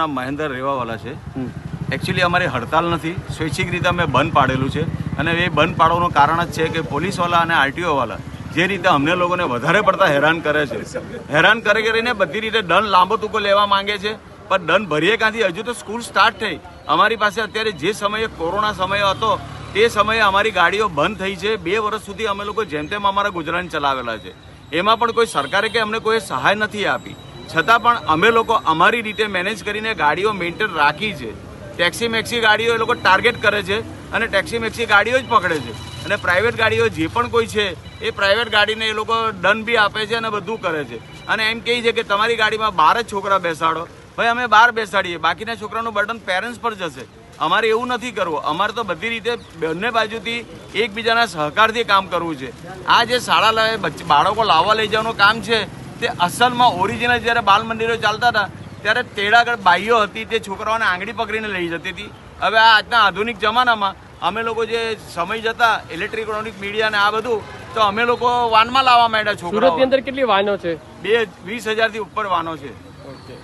નામ મહેન્દ્ર રેવાવાલા છે. એકચ્યુઅલી અમારી હડતાલ નથી. સ્વૈચ્છિક રીતે અમે બંધ પાડેલું છે. અને એ બંધ પાડવાનું કારણ જ છે કે પોલીસવાળા અને આરટીઓવાળા જે રીતે અમને લોકોને વધારે પડતા હેરાન કરે છે. હેરાન કરે કરીને બધી રીતે દંડ લાંબો ટૂંકો લેવા માંગે છે. પણ દંડ ભરીએ ક્યાંથી? હજુ તો સ્કૂલ સ્ટાર્ટ થઈ. અમારી પાસે અત્યારે જે સમયે કોરોના સમય હતો તે સમયે અમારી ગાડીઓ બંધ થઈ છે. બે વર્ષ સુધી અમે લોકો જેમ તેમ અમારા ગુજરાન ચલાવેલા છે. એમાં પણ કોઈ સરકારે કે અમને કોઈ સહાય નથી આપી. છતાં પણ અમે લોકો અમારી રીતે મેનેજ કરીને ગાડીઓ મેન્ટેન રાખી છે. ટેક્સી મેક્સી ગાડીઓ એ લોકો ટાર્ગેટ કરે છે અને ટેક્સી મેક્સી ગાડીઓ જ પકડે છે. અને પ્રાઇવેટ ગાડીઓ જે પણ કોઈ છે, એ પ્રાઇવેટ ગાડીને એ લોકો દંડ બી આપે છે અને બધું કરે છે. અને એમ કહે છે કે તમારી ગાડીમાં બાર જ છોકરા બેસાડો. ભાઈ, અમે બહાર બેસાડીએ. બાકીના છોકરાનું બર્ડન પેરેન્ટ્સ પર જશે. અમારે એવું નથી કરવું. અમારે તો બધી રીતે બંને બાજુથી એકબીજાના સહકારથી કામ કરવું છે. આ જે શાળા બાળકો લાવવા લઈ જવાનું કામ છે તે અસલમાં ઓરિજિનલ જ્યારે બાલ મંદિરો ચાલતા હતા ત્યારે તેડાગઢ બાઈઓ હતી તે છોકરાઓને આંગળી પકડીને લઈ જતી હતી. હવે આ આજના આધુનિક જમાનામાં અમે લોકો જે સમય જતા ઇલેક્ટ્રોનિક મીડિયા ને આ બધું તો અમે લોકો વાનમાં લાવવા માંડ્યા છોકરાઓ. અંદર કેટલી વાનો છે? બે વીસ હજારથી ઉપર વાનો છે. ઓકે.